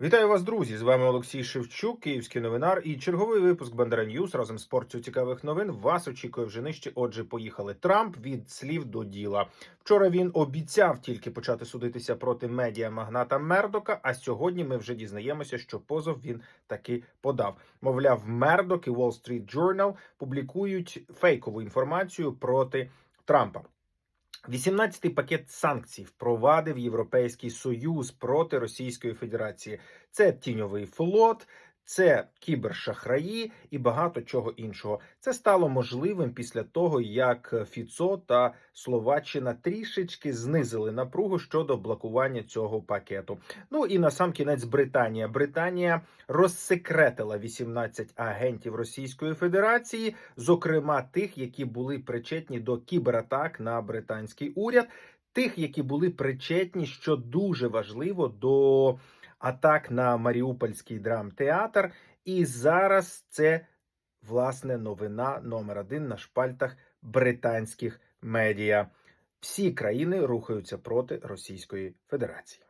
Вітаю вас, друзі! З вами Олексій Шевчук, київський новинар, і черговий випуск Бандера Ньюс разом з порцією цікавих новин. Вас очікує вже нижче. Отже, поїхали. Трамп від слів до діла. Вчора він обіцяв тільки почати судитися проти медіа магната Мердока. А сьогодні ми вже дізнаємося, що позов він таки подав. Мовляв, Мердок і Wall Street Journal публікують фейкову інформацію проти Трампа. 18-й пакет санкцій впровадив Європейський Союз проти Російської Федерації. Це тіньовий флот, це кібершахраї і багато чого іншого. Це стало можливим після того, як Фіцо та Словаччина трішечки знизили напругу щодо блокування цього пакету. Ну і на сам кінець Британія. Британія розсекретила 18 агентів Російської Федерації, зокрема тих, які були причетні до кібератак на британський уряд, тих, які були причетні, що дуже важливо до атак на Маріупольський драмтеатр. І зараз це власне новина номер один на шпальтах британських медіа. Всі країни рухаються проти Російської Федерації.